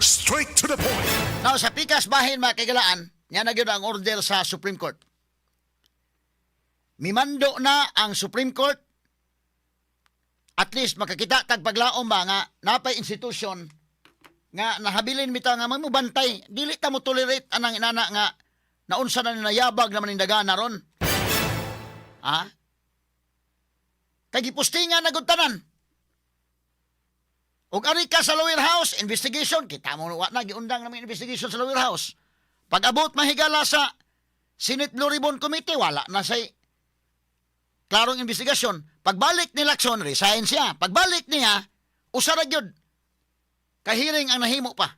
Straight to the point. Now, sa pikas bahin mga kagalaan, niya na ang order sa Supreme Court. Mimando na ang Supreme Court. At least makakita tag paglaom ba nga napay institusyon nga nahabilin mita nga may bantay dili ta mo tolerate anang inana nga naunsa na nayabag naman indaga na ron. Ha? Kay gipustingan na gud tanan ug ari ka sa lower house investigation kita mo wa na giundang namin investigation sa lower house pag abot mahigala sa Senate Blue Ribbon Committee wala na say klarong investigasyon. Pagbalik ni Lacson, resign siya. Pagbalik niya, usara gyud. Kahiring ang nahimo pa.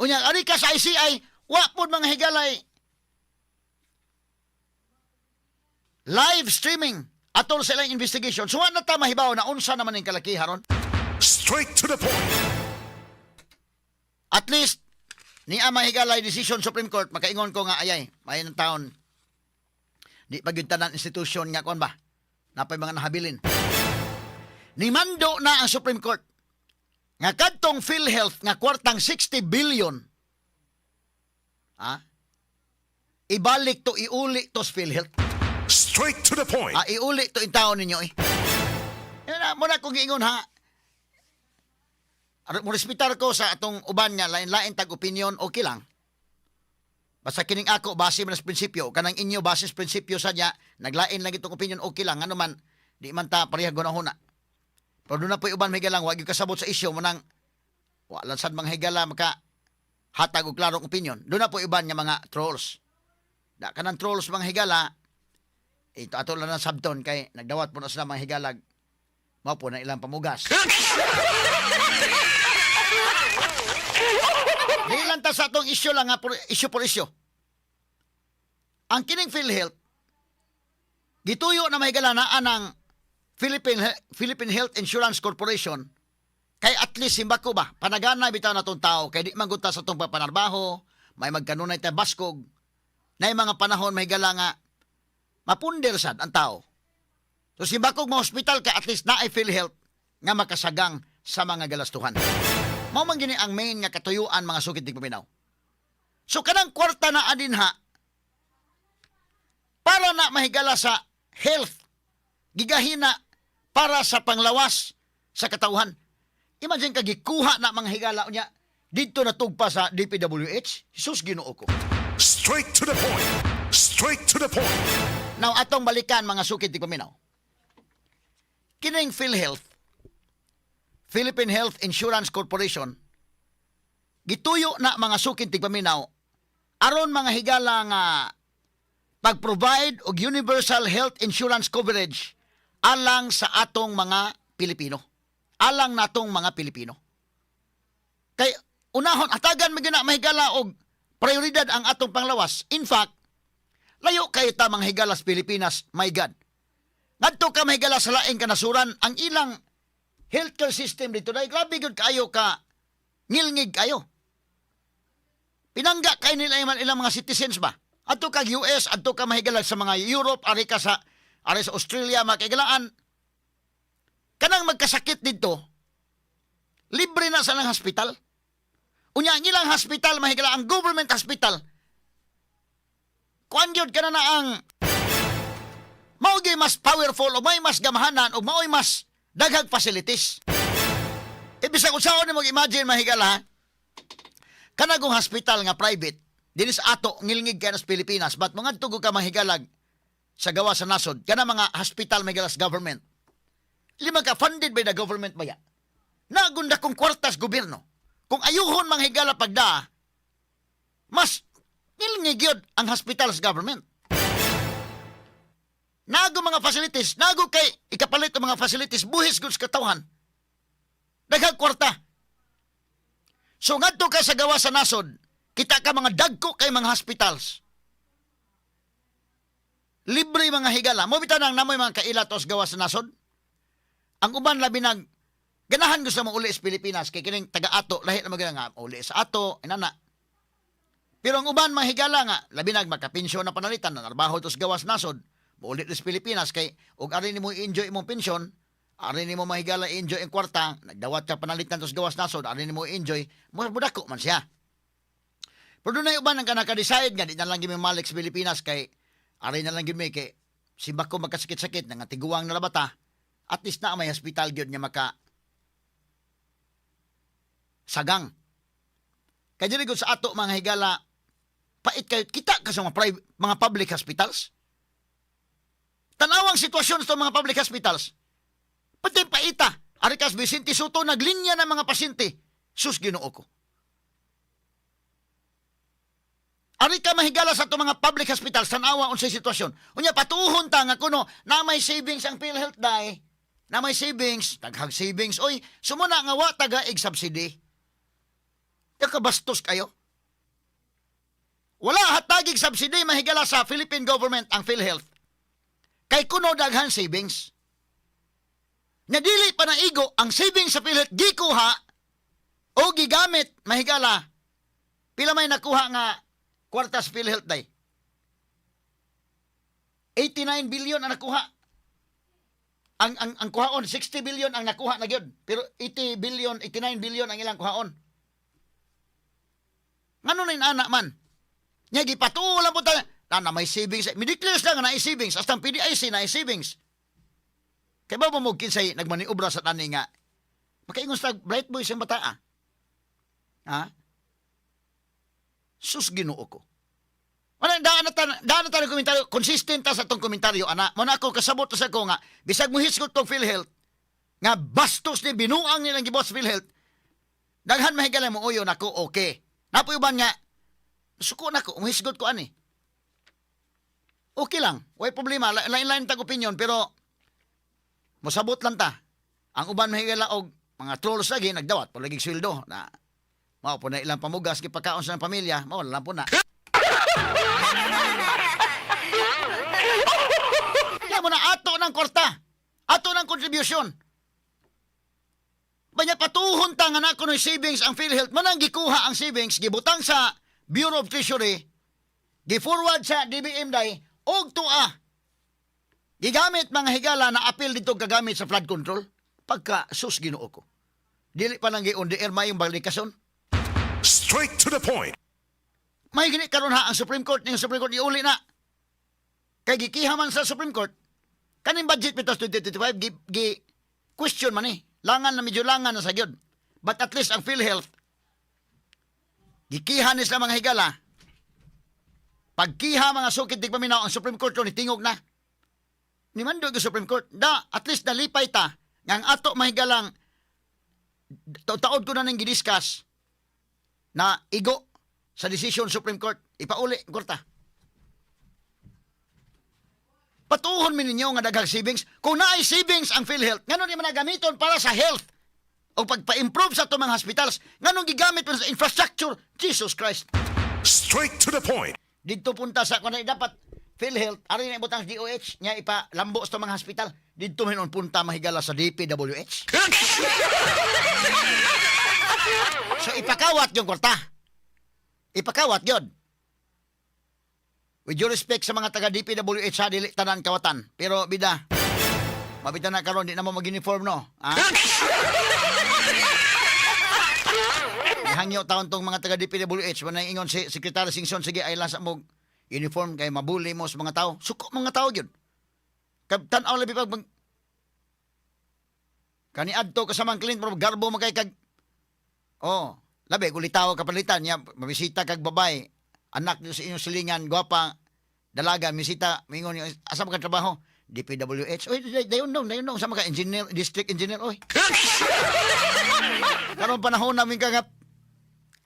Unya, ari ka sa ICI, wa pod mga higalay. Live streaming atol sa ilang investigation. So, na ta mahibaw na unsa naman yung kalakiharon. Straight to the point. At least, ni ama higalay decision Supreme Court, makaingon ko nga ayay, may ng taon, di pagyuntanan institusyon nga kon ba, napay mga nahabilin. Ni mando na ang Supreme Court, nga kadtong PhilHealth nga kwartang 60 billion, ha? Ibalik to, iuli to sa PhilHealth. Straight to the point. Ah, iuli to in taon ninyo eh. Yan na, muna kong giingon ha. Ar- Mo respetar ko sa atong uban nga lain-lain tag opinion, okay lang. Basta kining ako base man sa prinsipyo, kanang inyo base sa prinsipyo sa niya, naglain lang itong opinion, okay lang. Ano man, di man ta pareha gunahuna. Pero doon na po uban higala, wag yung kasabot sa isyo mo nang wala sad mga higala maka hatag og klarong opinion. Doon na po iban nga mga trolls. Da kanang trolls mga higala, ito ato lang ng sabton kay nagdawat po na sila mga higalag. Mao po na ilang pamugas. Di lang ta sa atong isyu lang nga, isyu por isyu. Ang kining PhilHealth, gituyo na may galanaan ng Philippine, Philippine Health Insurance Corporation kay at least simbako ba, panagana bitaw na tong tao, kay di magunta sa tong papanarbaho, may magkanunay tayo baskog, na mga panahon may gala nga, mapunder sad ang tao. So simbakog mo hospital ka at least na ay PhilHealth nga makasagang sa mga galastuhan. Mao man gini ang main nga katuyuan mga sukit di paminaw. So kanang kwarta na adin ha para na mahigala sa health gigahina para sa panglawas sa katawhan. Imagine ka gikuha na mga higala niya dito na tugpa sa DPWH. Jesus Ginoo ko. Straight to the point. Straight to the point. Now atong balikan mga sukit di paminaw. Kining PhilHealth Philippine Health Insurance Corporation gituyo na mga sukit di paminaw aron mga higala nga pag-provide og universal health insurance coverage alang sa atong mga Pilipino. Alang natong mga Pilipino. Kay unahon atagan mi gina mahigala og prioridad ang atong panglawas. In fact, layo kay ta mga higala sa Pilipinas, my God. Ngadto ka mahigala sa laing kanasuran ang ilang healthcare system dito dahil grabe gud kayo ka ngilngig kayo. Pinangga kay nila ilang, ilang mga citizens ba? Adto ka US, adto ka mahigala sa mga Europe, ari ka sa ari sa Australia makigalaan. Kanang magkasakit dito, libre na sa ng hospital. Unya ang ilang hospital mahigala ang government hospital. Kuan gyud kana na ang mao mas powerful o may mas gamahanan o mao'y mas daghag facilities. Ibig sa unsaon nimo imagine mahigala kanagong hospital nga private dinis ato ngilngig kay nas Pilipinas but mga tugo ka mahigalag sa gawa sa nasod? Kana mga hospital mahigalas government. Lima ka funded by the government ba ya? Nagunda kong kwartas gobyerno. Kung ayuhon mga higala pagda mas ngilngig ang hospital sa government nago mga facilities nago kay ikapalit ang mga facilities buhis sa katawhan daghang kwarta So ngadto ka sa gawa sa nasod, kita ka mga dagko kay mga hospitals. Libre mga higala. Mo bitaw nang namoy mga kailatos gawa sa nasod. Ang uban labi nag ganahan gusto mo uli sa Pilipinas kay kining taga-ato lahi na magana nga uli sa ato inana. Pero ang uban mga higala nga labi nag makapensyon na panalitan na narbaho to sa gawas nasod. Mo uli sa Pilipinas kay ug ari nimo i-enjoy imong pensyon, Ari nimo mahigala enjoy ang kwarta, nagdawat ka panalitan tos gawas nasod, ari nimo enjoy, mo budako man siya. Pero doon na uban ang kanaka-decide nga, di na lang gimi malik sa Pilipinas kay, ari na lang gimi kay, si Bako magkasakit-sakit, nga tiguang na labata, at least na may hospital gyud niya maka sagang. Kaya dili gud sa ato mga higala, pait kayo, kita ka sa mga, private, mga public hospitals. Tanawang sitwasyon sa mga public hospitals. Pati paita, Arikas Vicente Soto, naglinya ng mga pasyente. Sus, ginoo ko. Ari ka mahigala sa ito mga public hospitals, tanawa unsay sitwasyon. Unya, patuhon ta nga kuno, na may savings ang PhilHealth dai, na may savings, taghag savings, oy, sumuna nga wa taga ig subsidy. Nakabastos kayo. Wala hatagig subsidy mahigala sa Philippine government ang PhilHealth. Kay kuno daghan savings. Nadili pa na igo ang savings sa PhilHealth gikuha o gigamit mahigala pila may nakuha nga kwartas PhilHealth day. 89 billion ang nakuha. Ang ang ang kuhaon 60 billion ang nakuha na gyud. Pero 80 billion, 89 billion ang ilang kuhaon. Ngano na anak man? Nya gipatulan po ta na, na may savings. Midiclares lang na savings. Hasta ang PDIC na savings. Kaya ba mo kinsay nagmaniobra sa tani nga? Makaingon sa bright boys ang bata ah. Ha? Sus ginoo ko. Wala, daan na tan, daan na komentaryo. Consistent ta sa tong komentaryo, ana. Muna ako kasabot sa ko nga, bisag mo hisgot tong PhilHealth, nga bastos ni binuang nilang gibos PhilHealth, daghan mahigala mo uyo nako okay. Napuyoban nga, suko na ko, umisgot ko ani. Okay lang, way problema, La- lain-lain tag opinion, pero Musabot lang ta. Ang uban mahigala og mga trolls lagi nagdawat palagig sweldo na mao po na ilang pamugas gipakaon sa pamilya, mao lang po na. Kaya mo na ato ng korta. Ato ng contribution. Banya patuhon ta nga na kuno savings ang PhilHealth manang gikuha ang savings gibutang sa Bureau of Treasury gi-forward sa DBM day og tua Gigamit mga higala na apil dito gagamit sa flood control. Pagka sus ginoo ko. Dili pa lang giun di may yung balikason. Straight to the point. May gini karon ha ang Supreme Court ning Supreme Court iuli na. Kay gikiha man sa Supreme Court. Kaning budget pitas 2025 gi, gi question man eh. Langan na medyo langan na sa gyud. But at least ang PhilHealth gikiha ni sa mga higala. Pagkiha mga sukit di paminaw ang Supreme Court ni tingog na. Ni mando sa Supreme Court. Da, at least nalipay ta nga ang ato mahigalang ta- taod ko na ning gidiscuss na igo sa decision Supreme Court. Ipauli, korta. Patuhon mi ninyo nga daghang savings. Kung naay savings ang PhilHealth, ngano di man gamiton para sa health o pagpa-improve sa itong mga hospitals, nganong gigamit man sa infrastructure, Jesus Christ. Straight to the point. Dito punta sa kung dapat PhilHealth, ari na ibutang sa DOH, niya ipalambo sa mga hospital. Dito minon punta mahigala sa DPWH. So ipakawat yung kwarta. Ipakawat yun. With due respect sa mga taga DPWH ha, dili tanan kawatan. Pero bida, mabita na karon di na mo mag-uniform no. Ha? Hangyo taon tong mga taga DPWH man ingon si Secretary Singson sige ay lang sa mo uniform kay mabuli mo sa mga tao. Suko mga tao gyud. Kab tan-aw labi pag mag- kani adto kasamang clean pero garbo mo kay kag Oh, labi kulitaw kapalitan niya mabisita kag babay. Anak niyo sa inyong silingan, gwapa, dalaga, misita, mingon niyo, asa ka trabaho? DPWH. Oy, day- dayon dong, dayon dong. Sama ka engineer, district engineer, oy. Karon panahon namin kagap.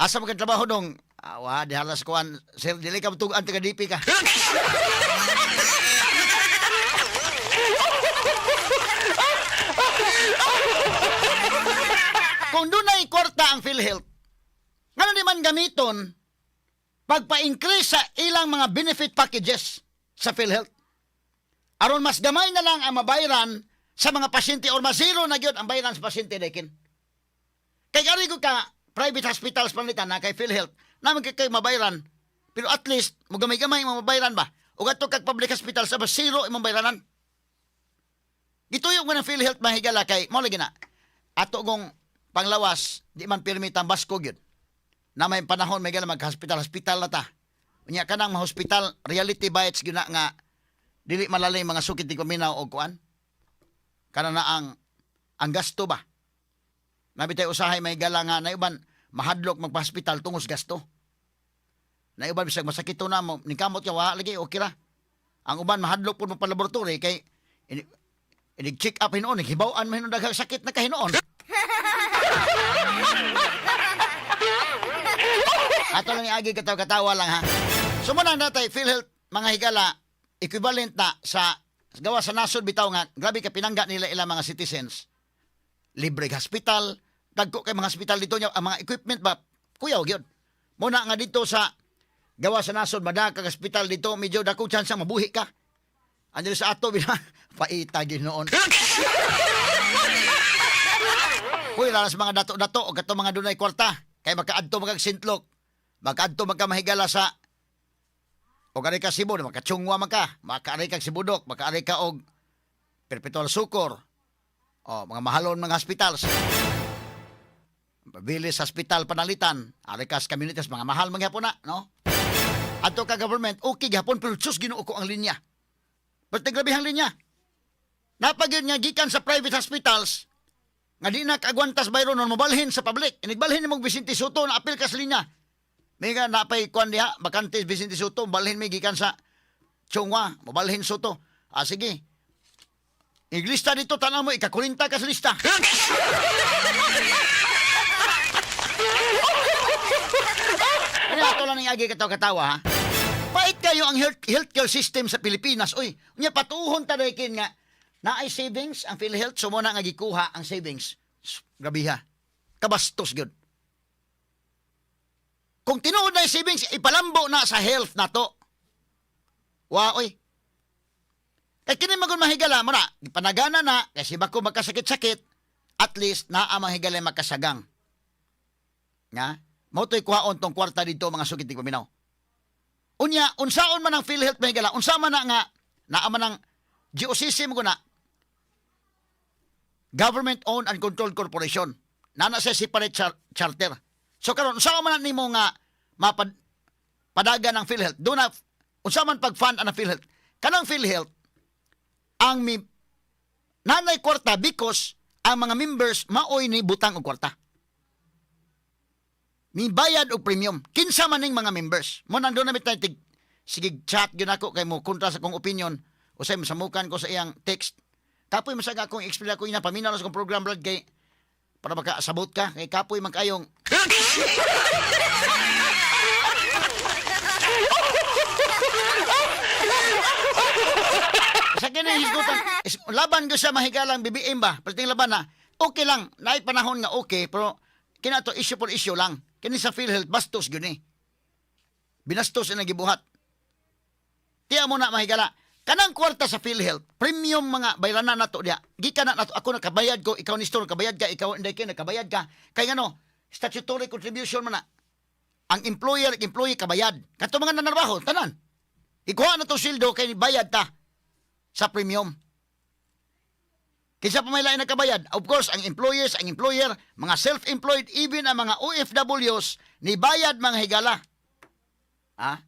Asa ka trabaho dong? Awa, di halas kuan. Sir, dili ka tugan taga DP ka. Kung doon ay kwarta ang PhilHealth, ngano di man gamiton pagpa-increase sa ilang mga benefit packages sa PhilHealth. Aron mas gamay na lang ang mabayran sa mga pasyente or mas zero na gyud ang bayaran sa pasyente dekin. Kay gari ko ka private hospitals panitan na kay PhilHealth naman kay, kay mabayran. Pero at least mo gamay-gamay ang mabayran ba? O gato kag public hospital sa zero imong bayranan. Gituyo ko ng PhilHealth mahigala kay mo lagi na. Ato gong panglawas di man permit ang basko gyud. Na may panahon may gala mag-hospital hospital na ta. Unya kanang hospital reality bites gyud nga dili malalim mga sukit di kuminaw og kuan. Kana na ang ang gasto ba. Nabitay usahay may gala nga na uban mahadlok magpa-hospital tungos gasto. Na uban bisag masakit to na mo ni kamot ya wa lagi okay ra. Ang uban mahadlok pud mo pa laboratory kay ini, check up hinuon hibaw-an man hinuon daghang sakit na kahinuon. Ato lang agi katawa-katawa lang ha. Sumuna natay PhilHealth mga higala equivalent na sa gawa sa nasod bitaw nga grabe ka pinangga nila ilang mga citizens. Libre hospital, dagko kay mga hospital dito niya ang mga equipment ba kuyaw gyud. Muna nga dito sa gawa sa nasod madaka ka hospital dito medyo dako chance mabuhi ka. Andito sa ato bina paita ginoon. Kuy lalas mga dato-dato o kato mga dunay kwarta kay makaadto magagsintlok. Makaadto magkamahigala sa o kari ka Cebu, makachungwa man ka, makaari ka Sibudok, makaari ka og perpetual sukor. O mga mahalon mga hospitals. Bilis hospital panalitan, ari ka sa communities mga mahal mga hapon na, no? Ato ka government, okay gihapon pero sus ginuo ko ang linya. Pero grabe ang linya. Napagyan nga gikan sa private hospitals, nga di na kagwantas bayro nun mabalhin sa public. Inigbalhin mo Vicente Soto na apil ka sa linya. May nga napay kuan diha, bakante Vicente Soto, balhin may gikan sa Chungwa, mabalhin Soto. Ah, sige. Iglista dito, tanaw mo, ikakulinta ka sa lista. Ano ato lang yung agi katawa-katawa, ha? Pait kayo ang health, healthcare system sa Pilipinas. Uy, unya patuhon ta daykin nga na ay savings ang PhilHealth so mo na nga gikuha ang savings. Grabe ha. Kabastos gyud. Kung tinuod na savings, ipalambo na sa health na to. Wa, oy. Kaya kini magun mahigala mo na, ipanagana na, kasi bako magkasakit-sakit, at least na ang mahigala makasagang. Nga, mo to'y kuhaon tong kwarta dito mga sukit di paminaw. Unya, unsaon man ang PhilHealth mahigala, unsa man na nga, naa man ang GOCC mo na, Government Owned and Controlled Corporation. Nana sa separate char- charter. So karon unsa man nimo nga mapad padagan ng PhilHealth? Do na unsa man pag-fund ang PhilHealth? Kanang PhilHealth ang mi nanay kwarta because ang mga members maoy ni butang og kwarta. Mi bayad og premium. Kinsa man ning mga members. Mo nandoon na mitay tig sige chat gyud ako kay mo kontra sa kong opinion o say masamukan ko sa iyang text. Kapoy masaga akong explain ako ina paminaw sa kong program blood kay para makasabot ka kay kapoy man kayong sa kini hisgutan is- laban ko sa mahigalang BBM ba perting laban na okay lang naay panahon nga okay pero kina to issue for issue lang kini sa PhilHealth bastos gyud ni binastos na gibuhat. Tiya mo na mahigala. Kanang kwarta sa PhilHealth premium mga bayranan nato diha gikan na nato ako nakabayad ko ikaw ni store nakabayad ka ikaw hindi kay nakabayad ka. Kay ngano statutory contribution man na. Ang employer employee kabayad. Kato mga nanarbaho tanan. Ikuha na to sildo kay bayad ta sa premium. Kinsa pa may lain nakabayad? Of course, ang employers, ang employer, mga self-employed, even ang mga OFWs, ni bayad mga higala. Ha?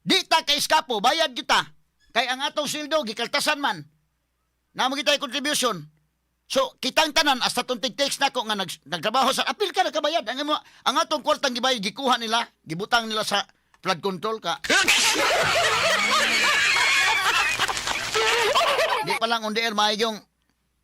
Di ta kay iskapo, bayad kita. Kay ang atong sildo, gikaltasan man. Namo kita contribution. So, kitang tanan, hasta itong tig-text na ko nga nag, nagtrabaho sa, apil ka nakabayad. Ang, ang atong kwartang gibayad, gikuha nila, gibutang nila sa flood control ka. Di pa lang undi er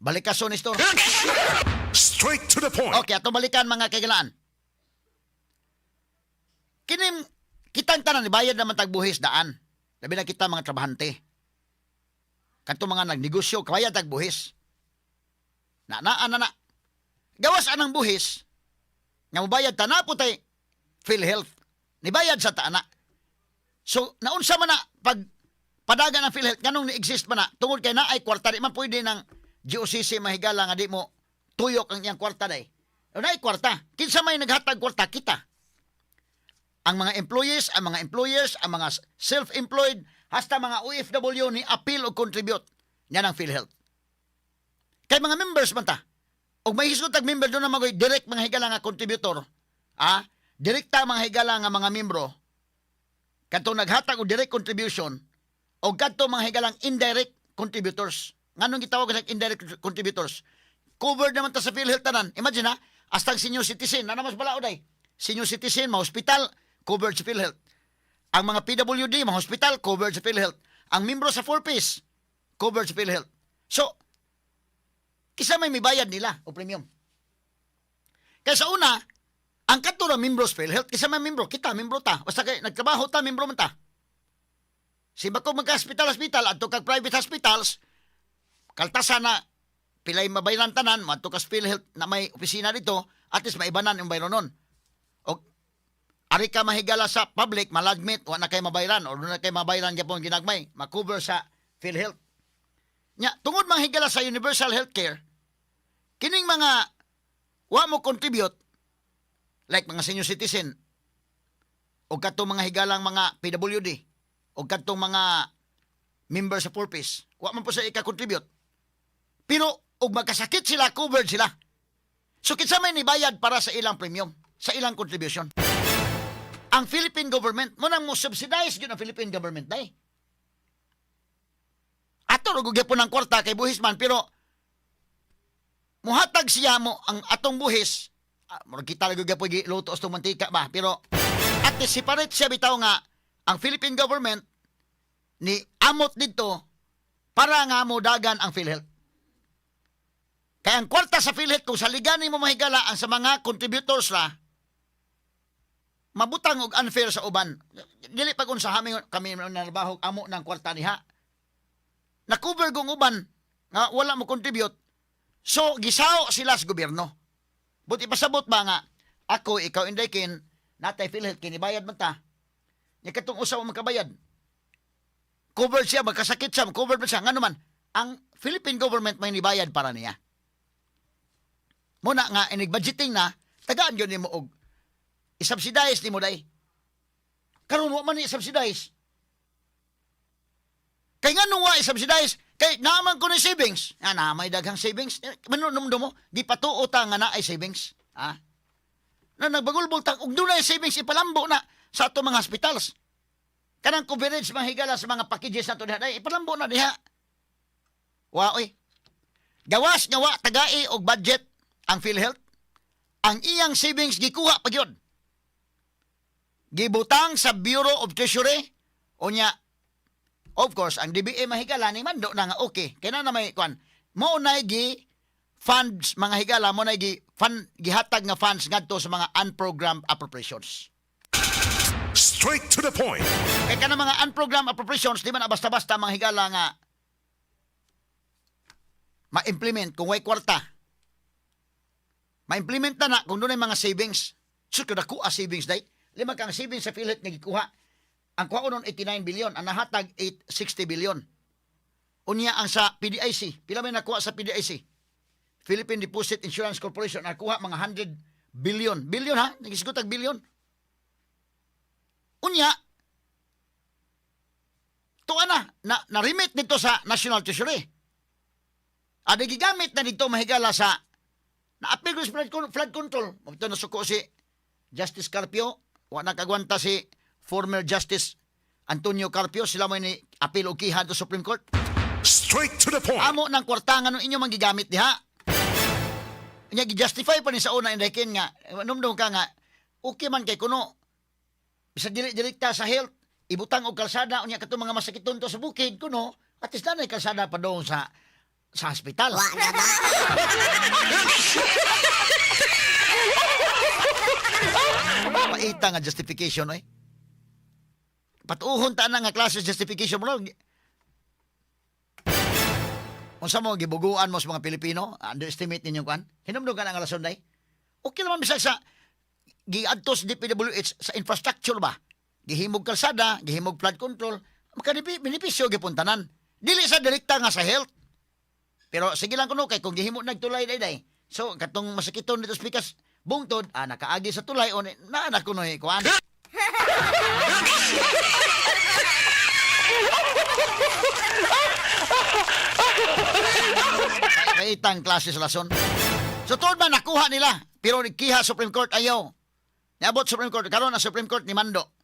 yung balikason ni store. Straight to the point. Okay, ato balikan mga kaigalaan. Kinim kitang tanan bayad naman tagbuhis daan. Labi na kita mga trabahante. Kanto mga nagnegosyo, kabayad tagbuhis. Na na na na. Gawas anang buhis. Nga mobayad ta na po tay PhilHealth. Nibayad sa taana. So, naunsa man na pag padagan ng PhilHealth kanong ni-exist man na tungod kay na ay kwarta di man pwede ng GOCC mahigala nga di mo tuyok ang iyang kwarta day. O na ay kwarta. Kinsa may naghatag kwarta kita. Ang mga employees, ang mga employers, ang mga self-employed, hasta mga OFW ni appeal o contribute. Yan ang PhilHealth. Kay mga members man ta. Og may hisgot tag member doon na magoy direct mga higala nga contributor. Ah, direkta mga higala nga mga membro. Kadto naghatag og direct contribution o kadto mga higalang indirect contributors. Nganong gitawag sa indirect contributors? Covered naman ta sa PhilHealth tanan. Imagine ha, astag senior citizen, na namas bala oday. Senior citizen, mga hospital, covered sa PhilHealth. Ang mga PWD, mga hospital, covered sa PhilHealth. Ang membro sa 4Ps, covered sa PhilHealth. So, kisa may may bayad nila o premium. Kaya sa una, ang katura membro sa PhilHealth, kisa may membro, kita, membro ta. Basta kay, nagtrabaho ta, membro man ta. Si bako magka-hospital-hospital, at kag private hospitals, kaltasan na pilay mabayaran tanan, madto ka sa PhilHealth na may opisina dito, at least maibanan yung bayron nun. O, ari ka mahigala sa public, malagmit, wa na kay mabayaran, o na kay mabayaran gyapon ginagmay, makover sa PhilHealth. Nya, tungod mahigala sa universal healthcare, kining mga wa mo contribute, like mga senior citizen, o katong mga higalang mga PWD, o katong mga member sa purpose, wa man po sa ika-contribute. Pero, og magkasakit sila, covered sila. So, kitsa may nibayad para sa ilang premium, sa ilang contribution. Ang Philippine government, mo nang mo subsidize yun ang Philippine government, day. Ato, rugugya po ng kwarta kay buhis man, pero muhatag siya mo ang atong buhis, ah, murag kita rugugya po luto sa mantika ba, pero at least separate siya bitaw nga ang Philippine government ni amot dito para nga mo dagan ang PhilHealth. Kaya ang kwarta sa PhilHealth kung saligani mo mahigala ang sa mga contributors la, mabutang og unfair sa uban. Dili pag unsa kami kami nalabahog amo ng kwarta niha. Na-cover kong uban nga wala mo contribute. So gisao sila sa gobyerno. Buti pasabot ba nga ako ikaw inday kin natay PhilHealth kinibayad man ta. Nya katong usaw makabayad. Covered siya, magkasakit siya, covered man siya. Nga naman, ang Philippine government may nibayad para niya. Muna nga, inig-budgeting na, tagaan yun ni mo og isubsidize ni mo day. Karon wa man ni subsidize. Kay nga nung wa isubsidize, kay naman ko ni savings. Ah, na may daghang savings. Eh, Manunumdo mo, di patuo ta nga na ay savings. Ha? Na nagbagulbol ta, ug dunay savings ipalambo na sa ato mga hospitals. Kanang coverage mahigala sa mga packages na to diha, ipalambo na diha. Wa oy. Gawas nga wa tagai og budget ang PhilHealth. Ang iyang savings gikuha pa gyud. Gibutang sa Bureau of Treasury unya of course ang DBA mahigala ni mando na nga okay. Kaya na may kwan. Mo na gi funds mga higala mo na gi fund gihatag nga funds ngadto sa mga unprogrammed appropriations. Straight to the point. Kaya ka mga unprogrammed appropriations, di man basta-basta mga higala nga ma-implement kung way kwarta. Ma-implement na na kung doon mga savings. So, kung nakuha savings day, lima kang savings sa PhilHealth nga gikuha. Ang kuha nun 89 billion, ang nahatag 860 billion. Unya ang sa PDIC, pila may nakuha sa PDIC? Philippine Deposit Insurance Corporation, nakuha mga 100 billion. Billion ha? Nagisgutag billion. Unya, tuwa na, na, na-remit nito sa National Treasury. Ada gigamit na dito mahigala sa na-appeal ko sa flood, flood control. Ito nasuko si Justice Carpio, wa nakagwanta si former Justice Antonio Carpio, sila mo ni appeal o kihan to Supreme Court. Straight to the point. Amo ng kwartangan ng inyo mang gigamit diha. Nya gi-justify pa ni sa una indekin nga numdum ka nga okay man kay kuno bisag dili direkta sa health ibutang og kalsada unya kato mga masakiton to sa bukid kuno at least na kalsada pa doon sa sa hospital. Wa na ba? Paita nga justification oy. Patuhon ta na nga klase justification mo no? Unsa mo gibuguan mo sa mga Pilipino? Underestimate ninyo kan? Hinumdum ka na nga lason day? Okay naman bisag sa giadto sa DPWH sa infrastructure ba? Gihimog kalsada, gihimog flood control, makanipisyo gipuntanan. Dili sa direkta nga sa health. Pero sige lang kuno kay kung gihimo nagtulay day day. So katong masakiton dito speakers bungtod ah nakaagi sa tulay on na anak kuno kuan. Kaitang klase sa lason. So tuod man nakuha nila, pero kiha Supreme Court ayaw. Niabot Supreme Court, karon ang Supreme Court ni Mando.